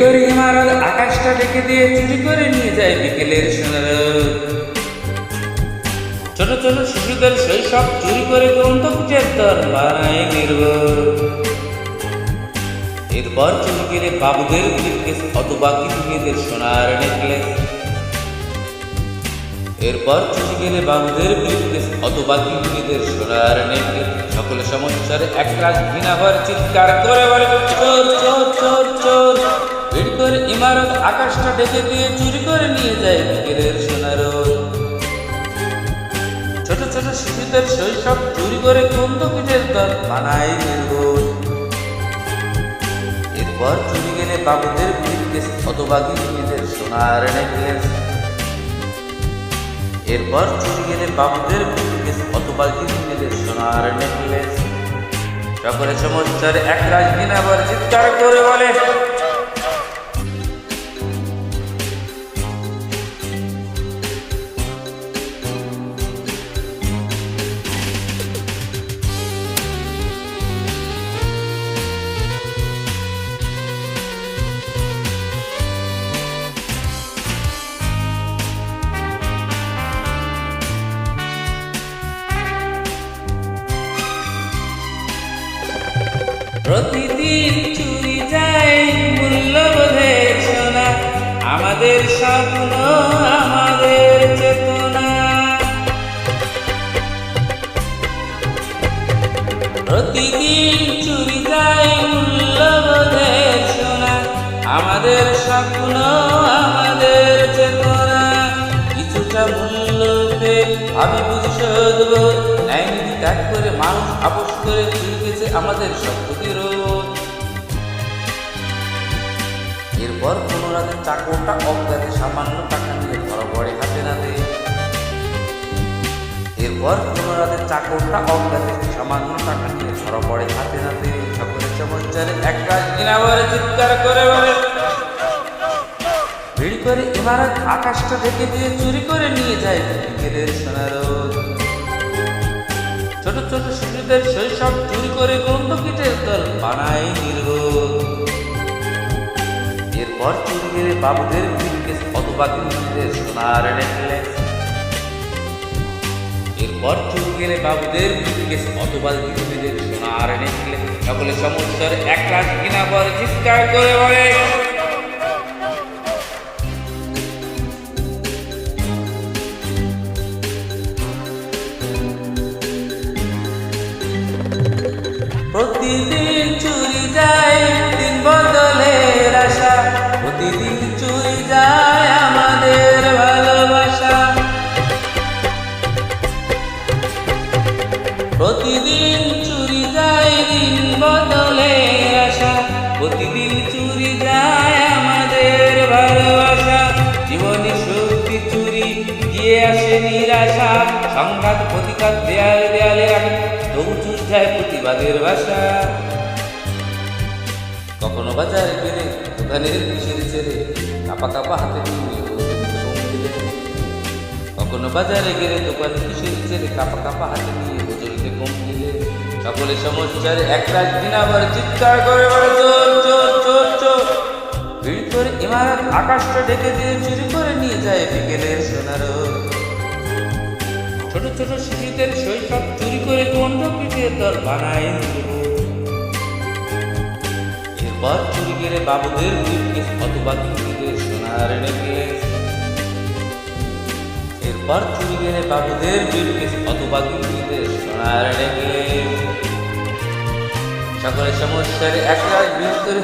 করে আকাশটা দিয়ে চুরি করে নিয়ে যায় বিকেলের সোনার ছোট ছোট শিশুদের শৈশব চুরি করে দর বানায় নির্ভর এরপর চুরি গেলে বাবুদের ব্রিফকেস অথবা গৃহিণীদের সোনার নেকলেস। এরপর চুরি গেলে বাবুদের ব্রিফকেস অথবা গৃহিণীদের সোনার নেকলেস। সকল সমস্যার এক রাত ঘৃণাভর চিৎকার করে ইমারত আকাশটা ডেকে দিয়ে চুরি করে নিয়ে যায় বিকেলের সোনার ছোট ছোট শিশুদের শৈশব চুরি করে কুন্দকিটের দল বানায় নির্ভুল এরপর চুরি গেলে বাবুদের ব্রিফকেস অথবা গৃহিণীদের সোনার নেকলেস এরপর চুরি গেলে বাবুদের ব্রিফকেস অথবা গৃহিণীদের সোনার নেকলেস সকলে সমস্যার এক রাজ দিন আবার চিৎকার করে বলে প্রতিদিন চুরি যায় মূল্যবোধের সোনা। আমাদের স্বপ্ন, আমাদের চেতনা। প্রতিদিন চুরি যায় মূল্যবোধের সোনা। আমাদের স্বপ্ন আমি বুঝি ন্যায় নীতি ত্যাগ করে মানুষ আপোষ করে গেছে আমাদের প্রতিরোধ এরপর কোনো রাতে চাকরটা অজ্ঞাতে সামান্য টাকা নিয়ে ধরা পড়ে হাতে নাতে। এরপর কোনো রাতে চাকরটা অজ্ঞাতে সামান্য টাকা নিয়ে ধরা পড়ে হাতে নাতে। সকলের চমৎকারে এক রাত দিনাবার চিৎকার করে বলে করে ইমারত আকাশটা ঢেকে দিয়ে চুরি করে নিয়ে যায় বিকেলের সোনার ছোট ছোট শিশুদের শৈশব চুরি করে গ্রন্থকিটের দল বানায় নির্ভর এরপর চুরি গেলে বাবুদের ব্রিফকেস অথবা গৃহিণীদের সোনার নেকলেস এরপর চুরি গেলে বাবুদের ব্রিফকেস অথবা গৃহিণীদের সোনার নেকলেস সকলে সমস্যার এক লাখ কিনা পর চিৎকার করে বলে গিয়ে আসে নিরাশা। সংঘাত প্রতিঘাত দেয়ালে দেয়ালে রাখে। তবু চুর যায় প্রতিবাদের ভাষা। কখনো বাজারে গেলে দোকানের কিসের ছেড়ে, কাপা কাপা হাতে নিয়ে কখনো বাজারে গেলে দোকানে কিসের ছেড়ে, কাপা কাপা হাতে নিয়ে ওজনিতে কম দিলে সকলে সমস্যার এক রাত দিন আবার চিৎকার করে চোর চোর চোর করে ইমারত আকাশটা ডেকে দিয়ে চুরি করে নিয়ে যায় বিকেলের সোনার ছোট ছোট শিশুদের শৈশব চুরি করে গন্ধ পিঠের দল বানায় এরপর চুরি গেলে বাবুদের ব্রিফকেস অথবা গৃহিণীদের সোনার নেকলেস। এরপর চুরি গেলে বাবুদের ব্রিফকেস অথবা গৃহিণীদের সোনার নেকলেস। সকলের সমস্যার এক রাত ভিতরে